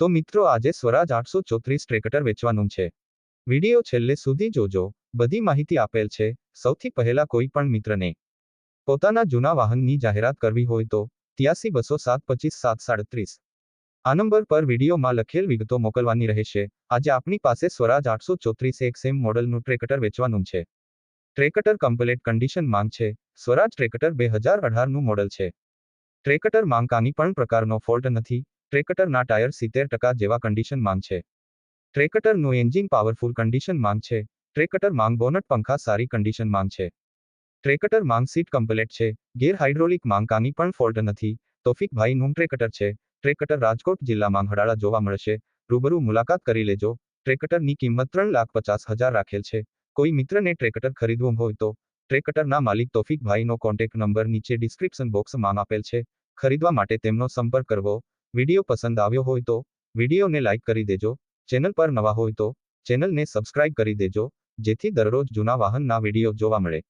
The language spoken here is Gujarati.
તો મિત્રો આજે સ્વરાજ આઠસો ચોત્રીસ ટ્રેક્ટર વેચવાનું છે. વીડિયો છેલ્લે સુધી જોજો. બધી માહિતી આપેલ છે. સૌથી પહેલા કોઈ પણ મિત્રને પોતાના જૂના વાહનની જાહેરાત કરવી હોય તો ત્યાસી બસો સાત પચીસ સાત સાડત્રીસ. આ નંબર પર વિડીયોમાં લખેલ વિગતો મોકલવાની રહેશે. આજે આપણી પાસે સ્વરાજ આઠસો ચોત્રીસ એક સેમ મોડલનું ટ્રેક્ટર વેચવાનું છે. ટ્રેક્ટર કમ્પ્લેટ કન્ડિશન માંગ છે. સ્વરાજ ટ્રેક્ટર બે હજાર અઢારનું મોડલ છે. ટ્રેક્ટર માંગ કાની પણ પ્રકારનો ફોલ્ટ નથી. ટ્રેક્ટરના ટાયર સિત્તેર ટકા જેવા કન્ડિશન માંગ છે. ટ્રેકટરનું એન્જિન પાવરફુલ કન્ડિશન માંગ છે. ટ્રેકટર માંગ બોનટ પંખા સારી કન્ડિશન માંગ છે. ટ્રેકટર માંગ સીટ કમ્પ્લેટ છે. ગેર હાઇડ્રોલિક માંગ કાની પણ ફોલ્ટ નથી. તોફિકભાઈનું ટ્રેકટર છે. ટ્રેકટર રાજકોટ જિલ્લામાં હડાળા જોવા મળશે રૂબરૂ મુલાકાત કરી લેજો. ટ્રેકટરની કિંમત ત્રણ લાખ પચાસ હજાર રાખેલ છે. કોઈ મિત્રને ટ્રેકટર ખરીદવું હોય તો ટ્રેકટરના માલિક તોફિકભાઈનો કોન્ટેક્ટ નંબર નીચે ડિસ્ક્રિપ્શન બોક્સમાં આપેલ છે. ખરીદવા માટે તેમનો સંપર્ક કરવો. વીડિયો પસંદ આવ્યો હોય તો વિડીયોને લાઇક કરી દેજો, ચેનલ પર નવા હોય તો ચેનલને સબસ્ક્રાઇબ કરી દેજો, જેથી દરરોજ જૂના વાહનના વીડિયો જોવા મળે.